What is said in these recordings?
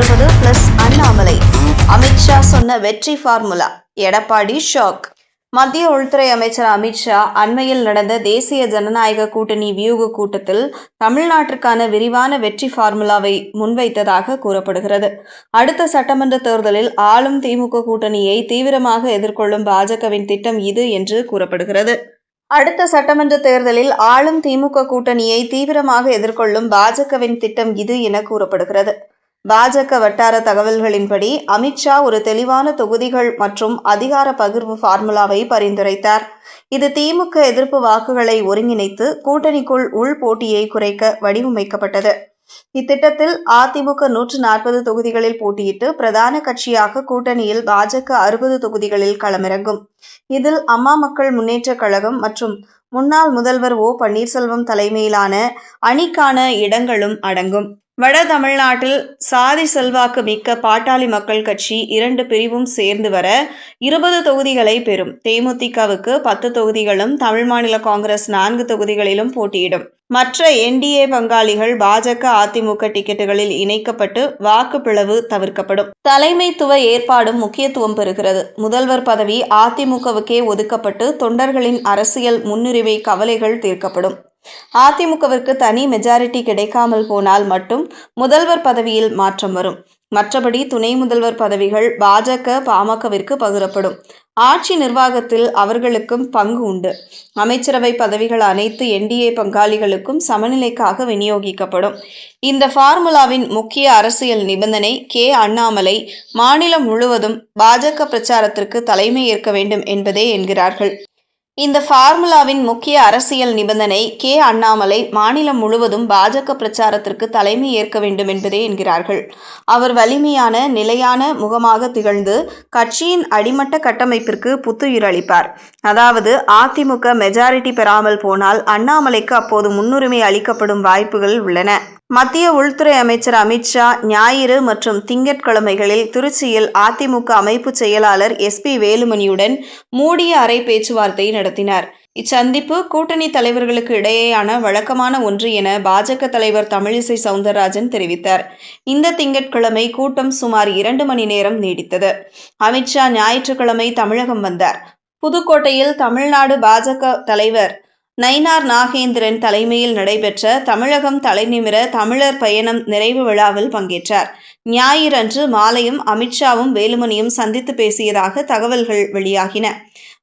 அறுபது பிளஸ் அண்ணாமலை. அமித்ஷா சொன்ன வெற்றி ஃபார்முலா எடப்பாடி ஷாக் மத்திய உள்துறை அமைச்சர் அமித்ஷா அண்மையில் நடந்த தேசிய ஜனநாயக கூட்டணி வியூக கூட்டத்தில் தமிழ்நாட்டிற்கான விரிவான வெற்றி ஃபார்முலாவை முன்வைத்ததாக கூறப்படுகிறது. அடுத்த சட்டமன்ற தேர்தலில் ஆளும் திமுக கூட்டணியை தீவிரமாக எதிர்கொள்ளும் பாஜகவின் திட்டம் இது என்று கூறப்படுகிறது. அடுத்த சட்டமன்ற தேர்தலில் ஆளும் திமுக கூட்டணியை தீவிரமாக எதிர்கொள்ளும் பாஜகவின் திட்டம் இது என கூறப்படுகிறது. பாஜக வட்டார தகவல்களின்படி அமித்ஷா ஒரு தெளிவான தொகுதிகள் மற்றும் அதிகார பகிர்வு ஃபார்முலாவை பரிந்துரைத்தார். இது திமுக எதிர்ப்பு வாக்குகளை ஒருங்கிணைத்து கூட்டணிக்குள் உள் போட்டியை குறைக்க வடிவமைக்கப்பட்டது. இத்திட்டத்தில் அதிமுக நூற்று நாற்பது தொகுதிகளில் போட்டியிட்டு பிரதான கட்சியாக கூட்டணியில் பாஜக அறுபது தொகுதிகளில் களமிறங்கும். இதில் அம்மா மக்கள் முன்னேற்றக் கழகம் மற்றும் முன்னாள் முதல்வர் ஓ பன்னீர்செல்வம் தலைமையிலான அணிக்கான இடங்களும் அடங்கும். வட தமிழ்நாட்டில் சாதி செல்வாக்கு மிக்க பாட்டாளி மக்கள் கட்சி இரண்டு பிரிவும் சேர்ந்து வர இருபது தொகுதிகளை பெறும். தேமுதிகவுக்கு பத்து தொகுதிகளும் தமிழ் மாநில காங்கிரஸ் நான்கு தொகுதிகளிலும் போட்டியிடும். மற்ற என்டிஏ பங்காளிகள் பாஜக அதிமுக டிக்கெட்டுகளில் இணைக்கப்பட்டு வாக்கு பிளவு தவிர்க்கப்படும். தலைமைத்துவ ஏற்பாடும் முக்கியத்துவம் பெறுகிறது. முதல்வர் பதவி அதிமுகவுக்கே ஒதுக்கப்பட்டு தொண்டர்களின் அரசியல் முன்னுரிமை கவலைகள் தீர்க்கப்படும். அதிமுகவிற்கு தனி மெஜாரிட்டி கிடைக்காமல் போனால் மட்டும் முதல்வர் பதவியில் மாற்றம் வரும். மற்றபடி துணை முதல்வர் பதவிகள் பாஜக பாமகவிற்கு பகிரப்படும். ஆட்சி நிர்வாகத்தில் அவர்களுக்கும் பங்கு உண்டு. அமைச்சரவை பதவிகள் அனைத்து என்டிஏ பங்காளிகளுக்கும் சமநிலைக்காக விநியோகிக்கப்படும். இந்த ஃபார்முலாவின் முக்கிய அரசியல் நிபந்தனை கே. அண்ணாமலை மாநிலம் முழுவதும் பாஜக பிரச்சாரத்திற்கு தலைமை ஏற்க வேண்டும் என்பதே என்கிறார்கள். இந்த ஃபார்முலாவின் முக்கிய அரசியல் நிபந்தனை கே. அண்ணாமலை மாநிலம் முழுவதும் பாஜக பிரச்சாரத்திற்கு தலைமை ஏற்க வேண்டும் என்பதே என்கிறார்கள். அவர் வலிமையான நிலையான முகமாக திகழ்ந்து கட்சியின் அடிமட்ட கட்டமைப்பிற்கு புத்துயிர் அளிப்பார். அதாவது அதிமுக மெஜாரிட்டி பெறாமல் போனால் அண்ணாமலைக்கு அப்போது முன்னுரிமை அளிக்கப்படும் வாய்ப்புகள் உள்ளன. மத்திய உள்துறை அமைச்சர் அமித்ஷா ஞாயிறு மற்றும் திங்கட்கிழமைகளில் திருச்சியில் அதிமுக அமைப்பு செயலாளர் எஸ் பி வேலுமணியுடன் மூடிய அறை பேச்சுவார்த்தை நடத்தினார். இச்சந்திப்பு கூட்டணி தலைவர்களுக்கு இடையேயான வழக்கமான ஒன்று என பாஜக தலைவர் தமிழிசை சவுந்தரராஜன் தெரிவித்தார். இந்த திங்கட்கிழமை கூட்டம் சுமார் இரண்டு மணி நேரம் நீடித்தது. அமித்ஷா ஞாயிற்றுக்கிழமை தமிழகம் வந்தார். புதுக்கோட்டையில் தமிழ்நாடு பாஜக தலைவர் நயினார் நாகேந்திரன் தலைமையில் நடைபெற்ற தமிழகம் தலைநிமிர தமிழர் பயணம் நிறைவு விழாவில் பங்கேற்றார். ஞாயிறன்று மாலையும் அமித்ஷாவும் வேலுமணியும் சந்தித்து பேசியதாக தகவல்கள் வெளியாகின.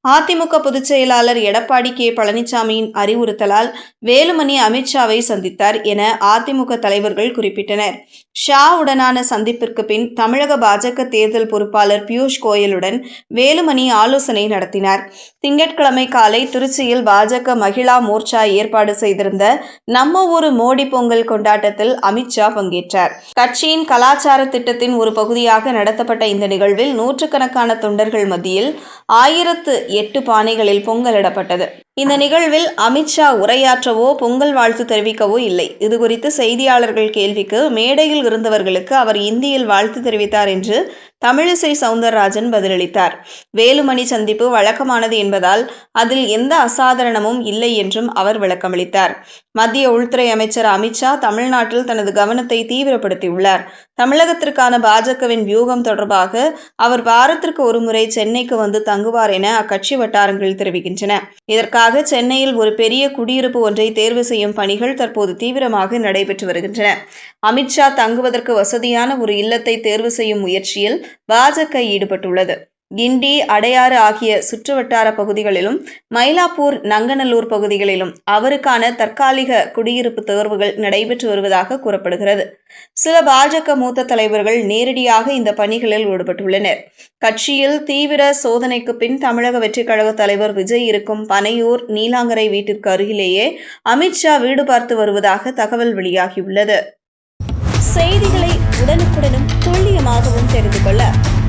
அதிமுக பொதுச் செயலாளர் எடப்பாடி கே. பழனிசாமியின் அறிவுறுத்தலால் வேலுமணி அமித்ஷாவை சந்தித்தார் என அதிமுக தலைவர்கள் குறிப்பிட்டனர். ஷா உடனான சந்திப்பிற்கு பின் தமிழக பாஜக தேர்தல் பொறுப்பாளர் பியூஷ் கோயலுடன் வேலுமணி ஆலோசனை நடத்தினார். திங்கட்கிழமை காலை திருச்சியில் பாஜக மகிழா மோர்ச்சா ஏற்பாடு செய்திருந்த நம்ம ஒரு மோடி பொங்கல் கொண்டாட்டத்தில் அமித்ஷா பங்கேற்றார். கட்சியின் கலாச்சார திட்டத்தின் ஒரு பகுதியாக நடத்தப்பட்ட இந்த நிகழ்வில் நூற்றுக்கணக்கான தொண்டர்கள் மத்தியில் ஆயிரத்து எட்டு பானைகளில் பொங்கலிடப்பட்டது இந்த நிகழ்வில் அமித்ஷா உரையாற்றவோ பொங்கல் வாழ்த்து தெரிவிக்கவோ இல்லை. இதுகுறித்து செய்தியாளர்கள் கேள்விக்கு மேடையில் இருந்தவர்களுக்கு அவர் இந்தியில் வாழ்த்து தெரிவித்தார் என்று தமிழிசை சவுந்தரராஜன் பதிலளித்தார். வேலுமணி சந்திப்பு வழக்கமானது என்பதால் அதில் எந்த அசாதாரணமும் இல்லை என்றும் அவர் விளக்கமளித்தார். மத்திய உள்துறை அமைச்சர் அமித்ஷா தமிழ்நாட்டில் தனது கவனத்தை தீவிரப்படுத்தியுள்ளார். தமிழகத்திற்கான பாஜகவின் வியூகம் தொடர்பாக அவர் வாரத்திற்கு ஒருமுறை சென்னைக்கு வந்து தங்குவார் என அக்கட்சி வட்டாரங்கள் தெரிவிக்கின்றன. இதற்காக சென்னையில் ஒரு பெரிய குடியிருப்பு ஒன்றை தேர்வு செய்யும் பணிகள் தற்போது தீவிரமாக நடைபெற்று வருகின்றன. அமித்ஷா தங்குவதற்கு வசதியான ஒரு இல்லத்தை தேர்வு செய்யும் முயற்சியில் பாஜக ஈடுபட்டுள்ளது. கிண்டி அடையாறு ஆகிய சுற்றுவட்டார பகுதிகளிலும் மயிலாப்பூர் நங்கநல்லூர் பகுதிகளிலும் அவருக்கான தற்காலிக குடியிருப்பு தேர்வுகள் நடைபெற்று வருவதாக கூறப்படுகிறது. சில பாஜக மூத்த தலைவர்கள் நேரடியாக இந்த பணிகளில் ஈடுபட்டுள்ளனர். கட்சியில் தீவிர சோதனைக்கு பின் தமிழக வெற்றிக் கழக தலைவர் விஜய் இருக்கும் பனையூர் நீலாங்கரை வீட்டிற்கு அருகிலேயே அமித்ஷா வீடு பார்த்து வருவதாக தகவல் வெளியாகியுள்ளது. செய்திகளை உடனுக்குடனும் துல்லியமாகவும் தெரிந்து கொள்ள